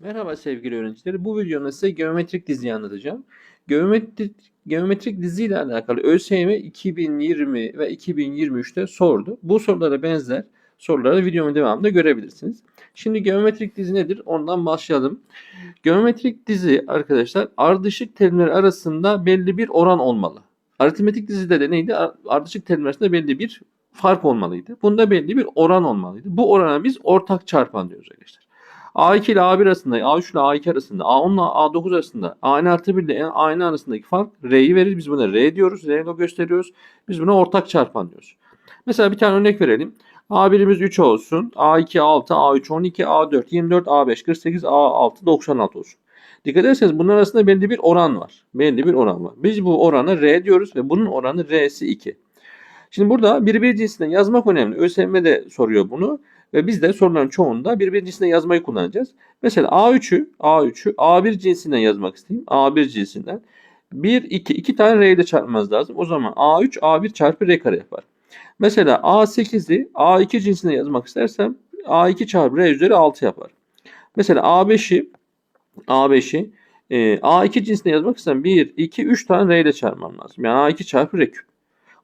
Merhaba sevgili öğrenciler. Bu videomda size geometrik diziyi anlatacağım. Geometrik, geometrik dizi ile alakalı ÖSYM 2020 ve 2023'te sordu. Bu sorulara benzer soruları videomun devamında görebilirsiniz. Şimdi geometrik dizi nedir? Ondan başlayalım. Geometrik dizi arkadaşlar ardışık terimler arasında belli bir oran olmalı. Aritmetik dizide de neydi? Ardışık terimler arasında belli bir fark olmalıydı. Bunda belli bir oran olmalıydı. Bu orana biz ortak çarpan diyoruz arkadaşlar. A2 ile A1 arasında, A3 ile A2 arasında, A10 ile A9 arasında, A artı 1 ile A arasındaki fark R'yi verir. Biz buna R diyoruz. R ile gösteriyoruz. Biz buna ortak çarpan diyoruz. Mesela bir tane örnek verelim. A1'imiz 3 olsun. A2 6, A3 12, A4 24, A5 48, A6 96 olsun. Dikkat ederseniz bunların arasında belli bir oran var. Belli bir oran var. Biz bu oranı R diyoruz ve bunun oranı R'si 2. Şimdi burada birbiri cinsinden yazmak önemli. ÖSYM de soruyor bunu. Ve biz de soruların çoğunda birbiri cinsinden yazmayı kullanacağız. Mesela A3'ü, A3'ü A1 cinsinden yazmak isteyeyim. A1 cinsinden. 1, 2, 2 tane R ile çarpmamız lazım. O zaman A3 A1 çarpı R kare yapar. Mesela A8'i A2 cinsinden yazmak istersem A2 çarpı R üzeri 6 yapar. Mesela A5'i A5'i e, A2 cinsinde yazmak istersem 1, 2, 3 tane R ile çarpmam lazım. Yani A2 çarpı R küp.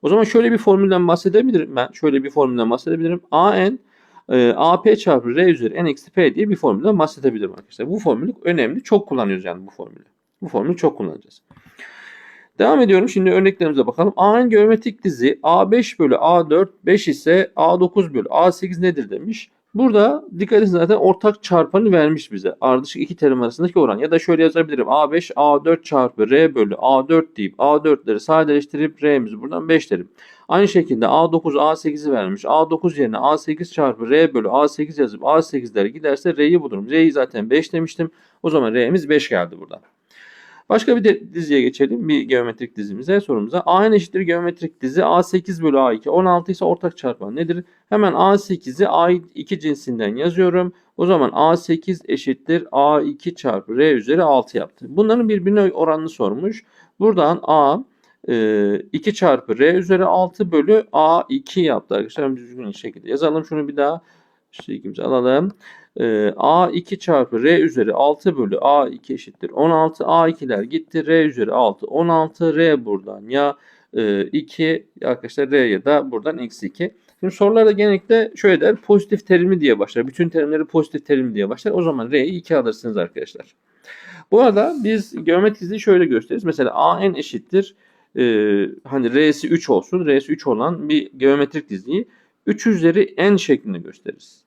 O zaman şöyle bir formülden bahsedebilirim ben. Şöyle bir formülden bahsedebilirim. AN e, AP çarpı R üzeri N eksi P diye bir formülden bahsedebilirim arkadaşlar. Bu formülü önemli. Çok kullanıyoruz yani bu formülü. Bu formülü çok kullanacağız. Devam ediyorum. Şimdi örneklerimize bakalım. AN geometrik dizi A5 bölü A4 5 ise A9 bölü A8 nedir demiş. Burada dikkat edin zaten ortak çarpanı vermiş bize. Ardışık iki terim arasındaki oran. Ya da şöyle yazabilirim. A5 A4 çarpı R bölü A4 deyip A4'leri sadeleştirip R'mizi buradan 5 derim. Aynı şekilde A9 A8'i vermiş. A9 yerine A8 çarpı R bölü A8 yazıp A8'ler giderse R'yi bulurum. R'yi zaten 5 demiştim. O zaman R'miz 5 geldi buradan. Başka bir diziye geçelim. Bir geometrik dizimize sorumuza. AN eşittir geometrik dizi A8 bölü A2. 16 ise ortak çarpan nedir? Hemen A8'i A2 cinsinden yazıyorum. O zaman A8 eşittir A2 çarpı R üzeri 6 yaptı. Bunların birbirine oranını sormuş. Buradan A 2 e, çarpı R üzeri 6 bölü A2 yaptı arkadaşlar. Düzgün şekilde yazalım. Şunu bir daha şeklimize alalım. Ee, A2 çarpı R üzeri 6 bölü A2 eşittir 16. A2'ler gitti. R üzeri 6 16. R buradan ya 2 e, arkadaşlar R ya da buradan eksi 2. Şimdi sorularda genellikle şöyle der pozitif terimi diye başlar. Bütün terimleri pozitif terim diye başlar. O zaman R'yi 2 alırsınız arkadaşlar. Bu arada biz geometri şöyle gösteririz. Mesela AN eşittir e, hani R'si 3 olsun. R'si 3 olan bir geometrik diziyi 3 üzeri n şeklinde gösteririz.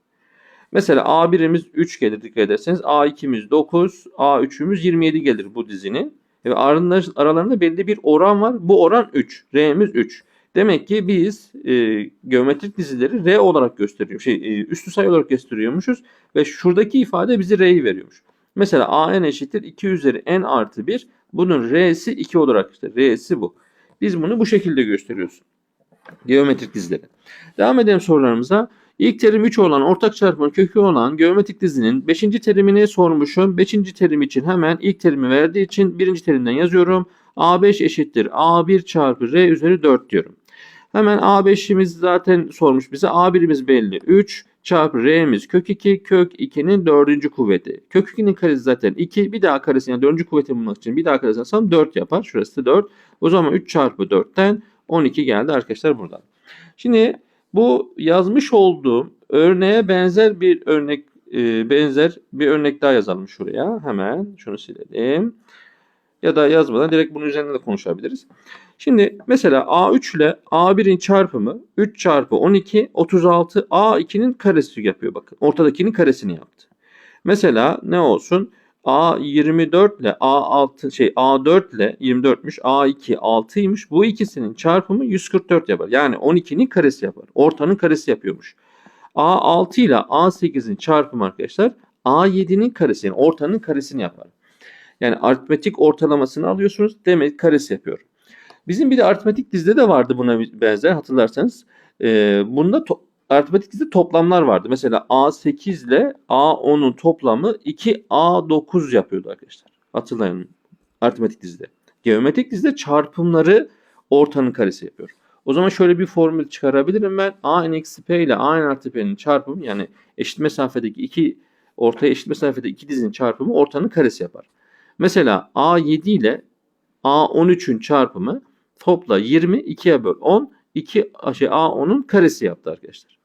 Mesela A1'imiz 3 gelir dikkat ederseniz. A2'miz 9, A3'ümüz 27 gelir bu dizinin. Ve aralarında belli bir oran var. Bu oran 3. R'miz 3. Demek ki biz e, geometrik dizileri R olarak gösteriyor. Şey, e, üstü sayı olarak gösteriyormuşuz. Ve şuradaki ifade bizi R'yi veriyormuş. Mesela AN eşittir 2 üzeri N artı 1. Bunun R'si 2 olarak işte. R'si bu. Biz bunu bu şekilde gösteriyoruz. Geometrik dizileri. Devam edelim sorularımıza. İlk terim 3 olan ortak çarpımın kökü olan geometrik dizinin 5. terimini sormuşum. 5. terim için hemen ilk terimi verdiği için 1. terimden yazıyorum. A5 eşittir A1 çarpı R üzeri 4 diyorum. Hemen A5'imiz zaten sormuş bize. A1'imiz belli. 3 çarpı R'miz kök 2. Kök 2'nin 4. kuvveti. Kök 2'nin karesi zaten 2. Bir daha karesi yani 4. kuvveti bulmak için bir daha karesi alsam 4 yapar. Şurası 4. O zaman 3 çarpı 4'ten 12 geldi arkadaşlar buradan. Şimdi bu yazmış olduğum örneğe benzer bir örnek e, benzer bir örnek daha yazalım şuraya. Hemen şunu silelim. Ya da yazmadan direkt bunun üzerinde de konuşabiliriz. Şimdi mesela A3 ile A1'in çarpımı 3 çarpı 12 36 A2'nin karesi yapıyor bakın. Ortadakinin karesini yaptı. Mesela ne olsun? A24 ile A6 şey A4 ile 24'müş. A2 6'ymış. Bu ikisinin çarpımı 144 yapar. Yani 12'nin karesi yapar. Ortanın karesi yapıyormuş. A6 ile A8'in çarpımı arkadaşlar A7'nin karesi yani ortanın karesini yapar. Yani aritmetik ortalamasını alıyorsunuz. Demek karesi yapıyor. Bizim bir de aritmetik dizide de vardı buna benzer hatırlarsanız. Ee, bunda aritmetik dizide toplamlar vardı. Mesela A8 ile A10'un toplamı 2A9 yapıyordu arkadaşlar. Hatırlayın aritmetik dizide. Geometrik dizide çarpımları ortanın karesi yapıyor. O zaman şöyle bir formül çıkarabilirim ben. A eksi p ile A artı p'nin çarpımı yani eşit mesafedeki iki ortaya eşit mesafede iki dizinin çarpımı ortanın karesi yapar. Mesela A7 ile A13'ün çarpımı topla 20 2'ye böl 10 2 şey A10'un karesi yaptı arkadaşlar.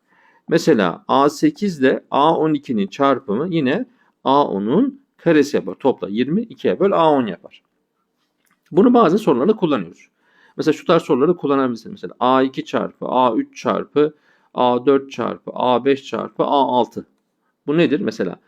Mesela A8 ile A12'nin çarpımı yine A10'un karesi yapar. Topla 20 2'ye böl A10 yapar. Bunu bazı sorularda kullanıyoruz. Mesela şu tarz soruları kullanabilirsiniz. Mesela A2 çarpı A3 çarpı A4 çarpı A5 çarpı A6. Bu nedir? Mesela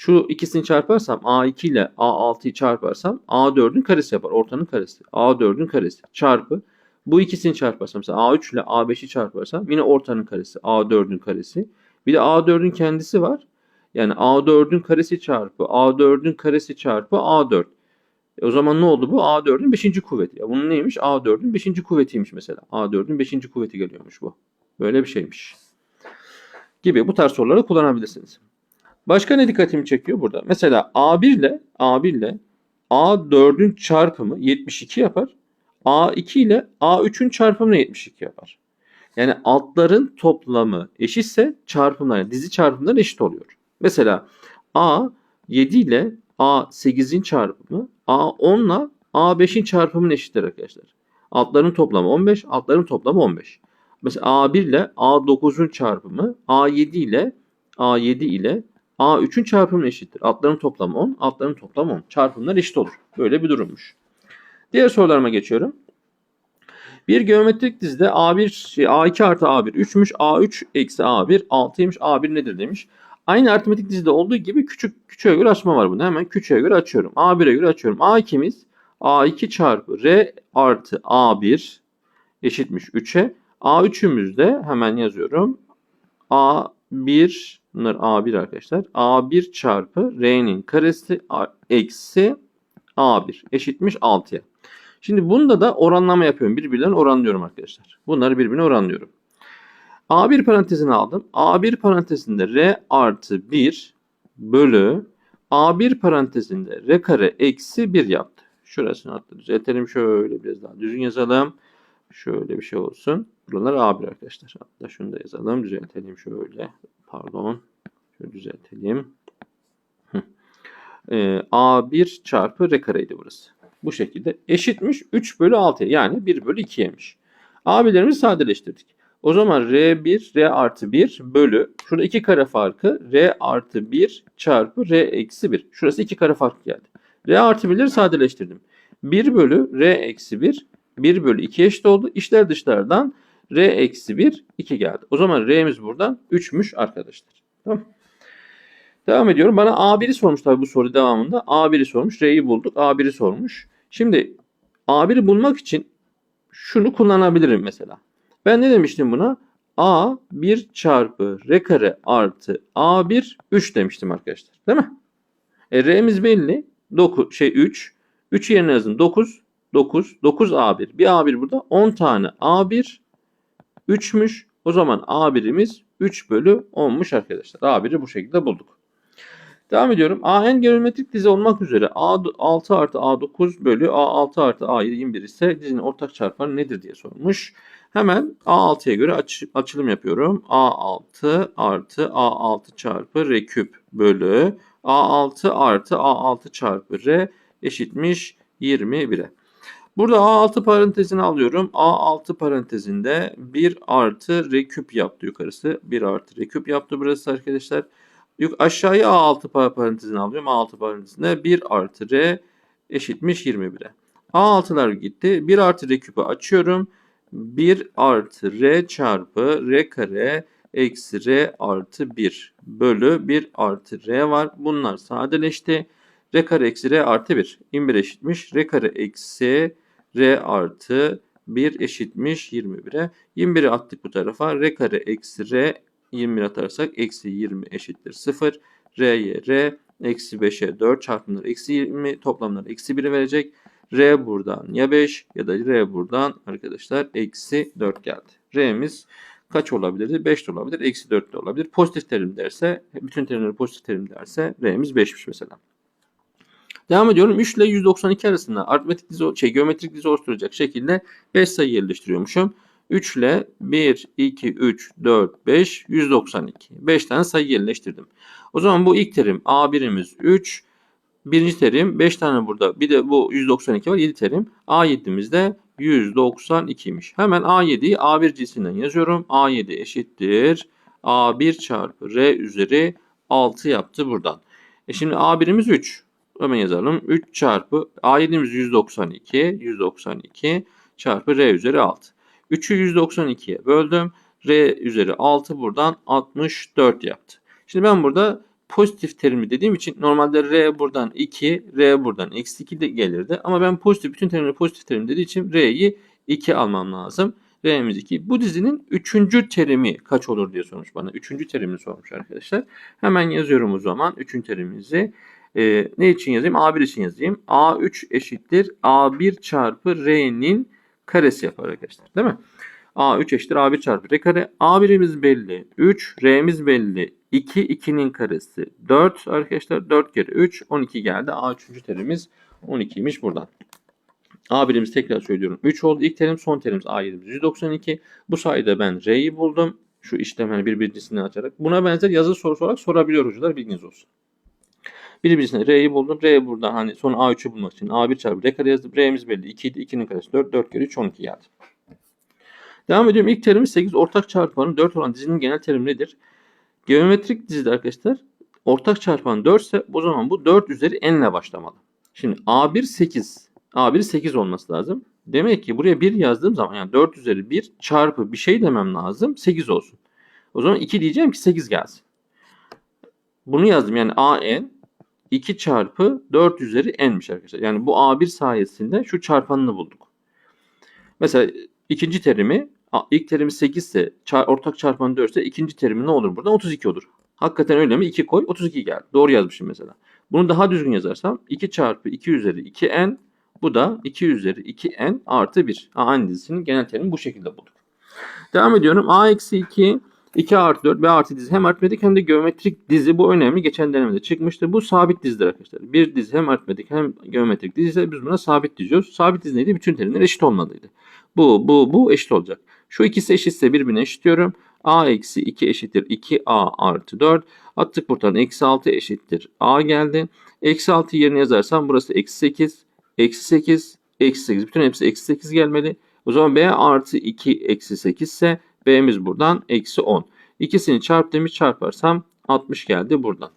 şu ikisini çarparsam A2 ile A6'yı çarparsam A4'ün karesi yapar. Ortanın karesi. A4'ün karesi çarpı bu ikisini çarparsam mesela A3 ile A5'i çarparsam yine ortanın karesi. A4'ün karesi. Bir de A4'ün kendisi var. Yani A4'ün karesi çarpı A4'ün karesi çarpı A4. E o zaman ne oldu bu? A4'ün 5. kuvveti. Ya bunun neymiş? A4'ün 5. kuvvetiymiş mesela. A4'ün 5. kuvveti geliyormuş bu. Böyle bir şeymiş. Gibi bu tarz soruları kullanabilirsiniz. Başka ne dikkatimi çekiyor burada? Mesela A1 ile A1 ile A4'ün çarpımı 72 yapar. A2 ile A3'ün çarpımı 72 yapar. Yani altların toplamı eşitse çarpımlar, dizi çarpımlar eşit oluyor. Mesela A7 ile A8'in çarpımı A10 ile A5'in çarpımının eşittir arkadaşlar. Altların toplamı 15, altların toplamı 15. Mesela A1 ile A9'un çarpımı A7 ile A7 ile A3'ün çarpımı eşittir. Altların toplamı 10, altların toplamı 10. Çarpımlar eşit olur. Böyle bir durummuş. Diğer sorularıma geçiyorum. Bir geometrik dizide A1, şey, A2 artı A1 3'müş, A3 eksi A1 6'ymış, A1 nedir demiş. Aynı aritmetik dizide olduğu gibi küçük küçüğe göre açma var bunda. Hemen küçüğe göre açıyorum. A1'e göre açıyorum. A2'miz A2 çarpı R artı A1 eşitmiş 3'e. A3'ümüz de hemen yazıyorum. A1 bunlar A1 arkadaşlar. A1 çarpı R'nin karesi eksi A1 eşitmiş 6'ya. Şimdi bunda da oranlama yapıyorum. Birbirlerine oranlıyorum arkadaşlar. Bunları birbirine oranlıyorum. A1 parantezini aldım. A1 parantezinde R artı 1 bölü A1 parantezinde R kare eksi 1 yaptı. Şurasını hatta düzeltelim. Şöyle biraz daha düzgün yazalım. Şöyle bir şey olsun. Buralar A1 arkadaşlar. Hatta şunu da yazalım. Düzeltelim şöyle. Pardon. Şöyle düzeltelim. Ee, A1 çarpı R kareydi burası. Bu şekilde eşitmiş 3 bölü 6 yani 1 bölü 2'ymiş. A1'lerimizi sadeleştirdik. O zaman R1 R artı 1 bölü şurada 2 kare farkı R artı 1 çarpı R eksi 1. Şurası 2 kare fark geldi. R artı 1'leri sadeleştirdim. 1 bölü R eksi 1 1 bölü 2 eşit oldu. İşler dışlardan R eksi 1 2 geldi. O zaman R'miz buradan 3'müş arkadaşlar. Tamam. Devam ediyorum. Bana A1'i sormuş tabii bu soru devamında. A1'i sormuş. R'yi bulduk. A1'i sormuş. Şimdi A1'i bulmak için şunu kullanabilirim mesela. Ben ne demiştim buna? A 1 çarpı R kare artı A1 3 demiştim arkadaşlar. Değil mi? E, R'miz belli. 9 şey 3. 3 yerine yazın. 9 9 9 A1. Bir A1 burada. 10 tane A1 3'müş. O zaman A1'imiz 3 bölü 10'muş arkadaşlar. A1'i bu şekilde bulduk. Devam ediyorum. AN geometrik dizi olmak üzere A6 artı A9 bölü A6 artı A21 ise dizinin ortak çarpanı nedir diye sormuş. Hemen A6'ya göre aç, açılım yapıyorum. A6 artı A6 çarpı R küp bölü A6 artı A6 çarpı R eşitmiş 21'e. Burada A6 parantezini alıyorum. A6 parantezinde 1 artı R küp yaptı yukarısı. 1 artı R küp yaptı burası arkadaşlar. Aşağıya A6 parantezini alıyorum. A6 parantezinde 1 artı R eşitmiş 21'e. A6'lar gitti. 1 artı R küpü açıyorum. 1 artı R çarpı R kare eksi R artı 1 bölü 1 artı R var. Bunlar sadeleşti. R kare eksi R artı 1. 21 eşitmiş. R kare eksi R artı 1 eşitmiş 21'e. 21'i attık bu tarafa. R kare eksi R 21 atarsak eksi 20 eşittir 0. R'ye R eksi 5'e 4 çarpımları eksi 20 toplamları eksi 1'i verecek. R buradan ya 5 ya da R buradan arkadaşlar eksi 4 geldi. R'miz kaç olabilirdi? 5 de olabilir. Eksi 4 de olabilir. Pozitif terim derse bütün terimleri pozitif terim derse R'miz 5'miş mesela. Devam ediyorum. 3 ile 192 arasında aritmetik dizi, şey, geometrik dizi oluşturacak şekilde 5 sayı yerleştiriyormuşum. 3 ile 1, 2, 3, 4, 5, 192. 5 tane sayı yerleştirdim. O zaman bu ilk terim A1'imiz 3. Birinci terim 5 tane burada. Bir de bu 192 var 7 terim. A7'miz de 192'ymiş. Hemen A7'yi A1 cinsinden yazıyorum. A7 eşittir. A1 çarpı R üzeri 6 yaptı buradan. E şimdi A1'imiz 3. Hemen yazalım. 3 çarpı A7'imiz 192. 192 çarpı R üzeri 6. 3'ü 192'ye böldüm. R üzeri 6 buradan 64 yaptı. Şimdi ben burada pozitif terimi dediğim için normalde R buradan 2, R buradan eksi 2 de gelirdi. Ama ben pozitif, bütün terimleri pozitif terim dediği için R'yi 2 almam lazım. R'miz 2. Bu dizinin 3. terimi kaç olur diye sormuş bana. 3. terimini sormuş arkadaşlar. Hemen yazıyorum o zaman 3. terimimizi. Ee, ne için yazayım? A1 için yazayım. A3 eşittir A1 çarpı R'nin karesi yapar arkadaşlar. Değil mi? A3 eşittir A1 çarpı R kare. A1'imiz belli. 3. R'miz belli. 2. 2'nin karesi 4 arkadaşlar. 4 kere 3. 12 geldi. A3. terimiz 12'ymiş buradan. A1'imiz tekrar söylüyorum. 3 oldu. İlk terim son terimiz A7'miz 192. Bu sayede ben R'yi buldum. Şu işlemleri birbirincisini açarak. Buna benzer yazılı sorusu olarak sorabiliyor hocalar. Bilginiz olsun. Birbirisine R'yi buldum. R burada hani son A3'ü bulmak için A1 çarpı R kare yazdım. R'miz belli. 2 idi. 2'nin karesi 4. 4 kere 3 12 geldi. Devam ediyorum. İlk terimiz 8. Ortak çarpanın 4 olan dizinin genel terimi nedir? Geometrik dizide arkadaşlar ortak çarpan 4 ise o zaman bu 4 üzeri n ile başlamalı. Şimdi A1 8. A1 8 olması lazım. Demek ki buraya 1 yazdığım zaman yani 4 üzeri 1 çarpı bir şey demem lazım 8 olsun. O zaman 2 diyeceğim ki 8 gelsin. Bunu yazdım yani AN 2 çarpı 4 üzeri n'miş arkadaşlar. Yani bu A1 sayesinde şu çarpanını bulduk. Mesela ikinci terimi ilk terimi 8 ise ortak çarpanı 4 ise ikinci terimi ne olur buradan? 32 olur. Hakikaten öyle mi? 2 koy 32 geldi. Doğru yazmışım mesela. Bunu daha düzgün yazarsam 2 çarpı 2 üzeri 2n bu da 2 üzeri 2n artı 1. Aynı dizisinin genel terimi bu şekilde bulduk. Devam ediyorum. a eksi 2 2 artı 4 B artı dizi hem aritmetik hem de geometrik dizi bu önemli. Geçen denemede çıkmıştı. Bu sabit dizidir arkadaşlar. Bir dizi hem aritmetik hem geometrik dizi ise biz buna sabit diziyoruz. Sabit dizi neydi? Bütün terimler eşit olmalıydı. Bu, bu, bu eşit olacak. Şu ikisi eşitse birbirine eşitliyorum. A eksi 2 eşittir 2A artı 4. Attık buradan eksi 6 eşittir A geldi. Eksi 6 yerine yazarsam burası eksi 8. Eksi 8. Eksi 8. Bütün hepsi eksi 8 gelmeli. O zaman B artı 2 eksi 8 ise B'miz buradan eksi 10. İkisini çarptığımı çarparsam 60 geldi buradan.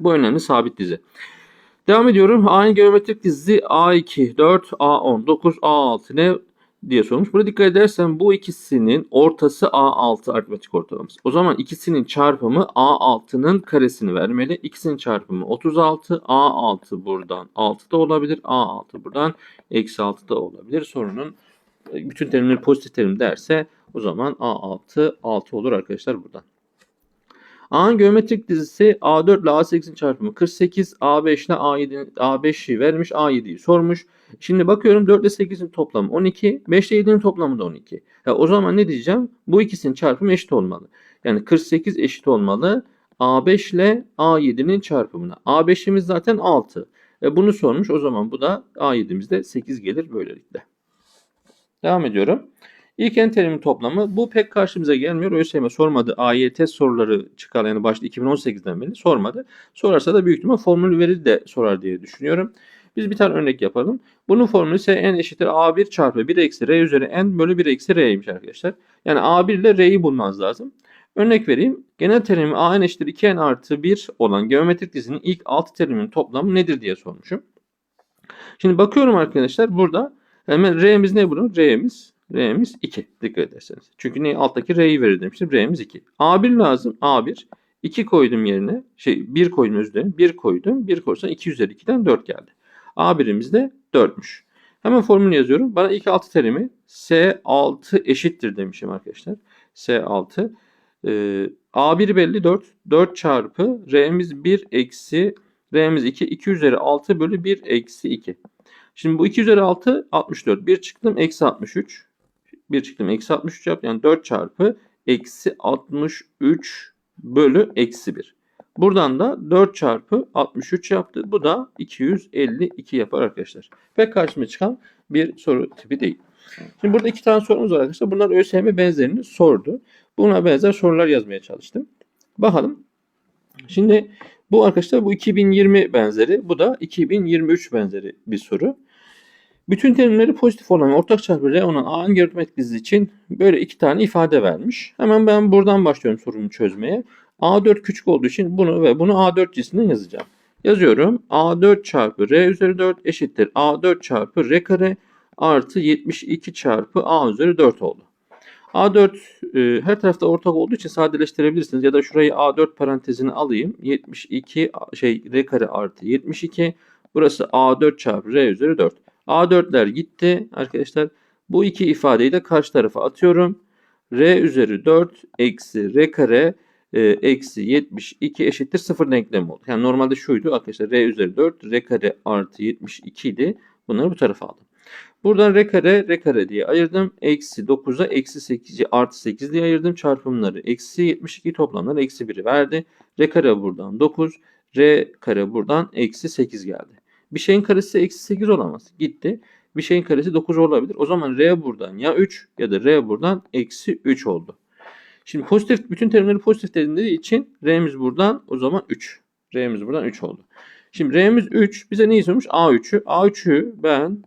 Bu önemli sabit dizi. Devam ediyorum. A'nın geometrik dizisi A2, 4, A10, 9, A6 ne diye sormuş. Burada dikkat edersen bu ikisinin ortası A6 aritmetik ortalaması. O zaman ikisinin çarpımı A6'nın karesini vermeli. İkisinin çarpımı 36. A6 buradan 6 da olabilir. A6 buradan eksi 6 da olabilir. Sorunun bütün terimleri pozitif terim derse o zaman A6 6 olur arkadaşlar buradan. A'nın geometrik dizisi A4 ile A8'in çarpımı 48, A5 ile A7, A5'i vermiş, A7'yi sormuş. Şimdi bakıyorum 4 ile 8'in toplamı 12, 5 ile 7'nin toplamı da 12. Ya o zaman ne diyeceğim? Bu ikisinin çarpımı eşit olmalı. Yani 48 eşit olmalı A5 ile A7'nin çarpımına. A5'imiz zaten 6. E bunu sormuş. O zaman bu da A7'imizde 8 gelir böylelikle. Devam ediyorum. İlk en terimin toplamı bu pek karşımıza gelmiyor. ÖSYM sormadı. AYT soruları çıkar yani başta 2018'den beri sormadı. Sorarsa da büyük ihtimal formül verir de sorar diye düşünüyorum. Biz bir tane örnek yapalım. Bunun formülü ise n eşittir a1 çarpı 1 eksi r üzeri n bölü 1 eksi r'ymiş arkadaşlar. Yani a1 ile r'yi bulmanız lazım. Örnek vereyim. Genel terimi a n eşittir 2n artı 1 olan geometrik dizinin ilk 6 teriminin toplamı nedir diye sormuşum. Şimdi bakıyorum arkadaşlar burada hemen r'miz ne bunun? r'miz R'miz 2 dikkat ederseniz. Çünkü ne alttaki R'yi verir demiştim. R'miz 2. A1 lazım. A1. 2 koydum yerine. Şey 1 koydum özür dilerim. 1 koydum. 1 koyarsan 2 üzeri 2'den 4 geldi. A1'imiz de 4'müş. Hemen formülü yazıyorum. Bana ilk 6 terimi S6 eşittir demişim arkadaşlar. S6. Ee, A1 belli 4. 4 çarpı R'miz 1 eksi R'miz 2. 2 üzeri 6 bölü 1 eksi 2. Şimdi bu 2 üzeri 6 64. 1 çıktım eksi 63. 1 çıktım eksi 63 yap. Yani 4 çarpı eksi 63 bölü eksi 1. Buradan da 4 çarpı 63 yaptı. Bu da 252 yapar arkadaşlar. Pek karşıma çıkan bir soru tipi değil. Şimdi burada iki tane sorumuz var arkadaşlar. Bunlar ÖSYM benzerini sordu. Buna benzer sorular yazmaya çalıştım. Bakalım. Şimdi bu arkadaşlar bu 2020 benzeri. Bu da 2023 benzeri bir soru. Bütün terimleri pozitif olan ortak çarpı R olan A hangi aritmetik dizisi için böyle iki tane ifade vermiş. Hemen ben buradan başlıyorum sorumu çözmeye. A4 küçük olduğu için bunu ve bunu A4 cinsinden yazacağım. Yazıyorum. A4 çarpı R üzeri 4 eşittir. A4 çarpı R kare artı 72 çarpı A üzeri 4 oldu. A4 e, her tarafta ortak olduğu için sadeleştirebilirsiniz. Ya da şurayı A4 parantezine alayım. 72 şey R kare artı 72. Burası A4 çarpı R üzeri 4. A4'ler gitti arkadaşlar. Bu iki ifadeyi de karşı tarafa atıyorum. R üzeri 4 eksi R kare e, eksi 72 eşittir 0 denklemi oldu. Yani normalde şuydu arkadaşlar R üzeri 4 R kare artı 72 idi. Bunları bu tarafa aldım. Buradan R kare R kare diye ayırdım. Eksi 9'a eksi 8 artı 8 diye ayırdım. Çarpımları eksi 72 toplamları eksi 1'i verdi. R kare buradan 9. R kare buradan eksi 8 geldi. Bir şeyin karesi eksi 8 olamaz. Gitti. Bir şeyin karesi 9 olabilir. O zaman R buradan ya 3 ya da R buradan eksi 3 oldu. Şimdi pozitif bütün terimleri pozitif dediği için R'miz buradan o zaman 3. R'miz buradan 3 oldu. Şimdi R'miz 3. Bize neyi sormuş? A3'ü. A3'ü ben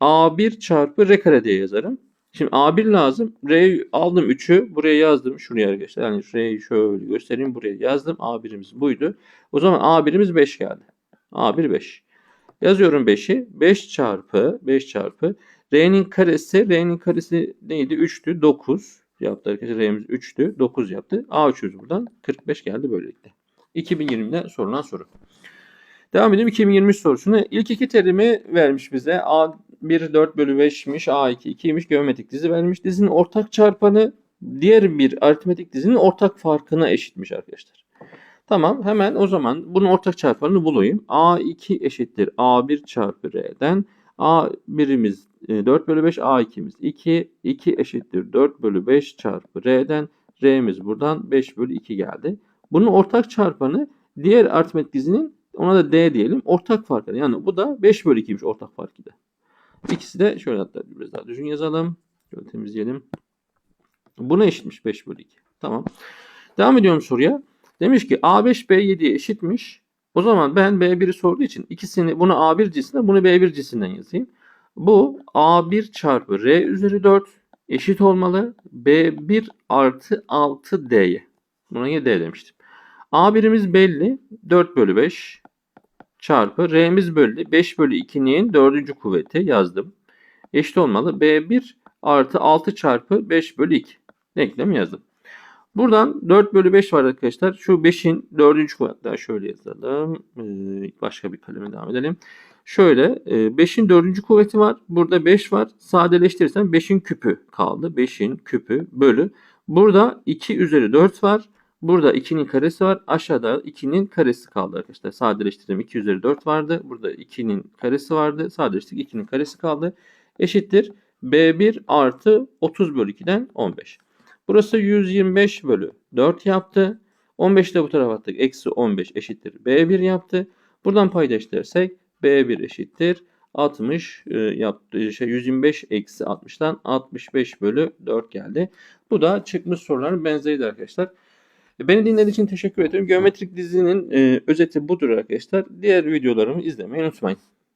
A1 çarpı R kare diye yazarım. Şimdi A1 lazım. R aldım 3'ü. Buraya yazdım. Şuraya arkadaşlar. Yani R'yi şöyle göstereyim. Buraya yazdım. A1'imiz buydu. O zaman A1'imiz 5 geldi. A1 5. Yazıyorum 5'i. 5 çarpı 5 çarpı R'nin karesi R'nin karesi neydi? 3'tü. 9 yaptı arkadaşlar. R'miz 3'tü. 9 yaptı. A300 buradan 45 geldi böylelikle. 2020'de sorulan soru. Devam edelim 2023 sorusuna. İlk iki terimi vermiş bize. A1 4 bölü 5'miş. A2 2'ymiş. Geometrik dizi vermiş. Dizinin ortak çarpanı diğer bir aritmetik dizinin ortak farkına eşitmiş arkadaşlar. Tamam hemen o zaman bunun ortak çarpanını bulayım. A2 eşittir A1 çarpı R'den. A1'imiz 4 bölü 5 A2'miz 2. 2 eşittir 4 bölü 5 çarpı R'den. R'miz buradan 5 bölü 2 geldi. Bunun ortak çarpanı diğer aritmetik dizinin ona da D diyelim. Ortak farkı. Yani bu da 5 bölü 2'ymiş ortak farkı da. İkisi de şöyle hatta biraz daha düzgün yazalım. Şöyle temizleyelim. Buna eşitmiş 5 bölü 2. Tamam. Devam ediyorum soruya. Demiş ki A5 B7'ye eşitmiş. O zaman ben B1'i sorduğu için ikisini bunu A1 cinsinden bunu B1 cinsinden yazayım. Bu A1 çarpı R üzeri 4 eşit olmalı. B1 artı 6D'ye. Buna ya D demiştim. A1'imiz belli. 4 bölü 5 çarpı R'miz belli. 5 bölü 2'nin dördüncü kuvveti yazdım. Eşit olmalı. B1 artı 6 çarpı 5 bölü 2. Denklemi yazdım. Buradan 4 bölü 5 var arkadaşlar. Şu 5'in 4. kuvveti daha şöyle yazalım. Ee, başka bir kaleme devam edelim. Şöyle 5'in 4. kuvveti var. Burada 5 var. Sadeleştirirsem 5'in küpü kaldı. 5'in küpü bölü. Burada 2 üzeri 4 var. Burada 2'nin karesi var. Aşağıda 2'nin karesi kaldı arkadaşlar. Sadeleştirdim 2 üzeri 4 vardı. Burada 2'nin karesi vardı. Sadeleştirdik 2'nin karesi kaldı. Eşittir. B1 artı 30 bölü 2'den 15. Burası 125 bölü 4 yaptı. 15 de bu tarafa attık. Eksi 15 eşittir B1 yaptı. Buradan paydaşlarsak B1 eşittir. 60 e, yaptı, şey 125 eksi 60'tan 65 bölü 4 geldi. Bu da çıkmış soruların benzeriydi arkadaşlar. Beni dinlediğiniz için teşekkür ederim. Geometrik dizinin e, özeti budur arkadaşlar. Diğer videolarımı izlemeyi unutmayın.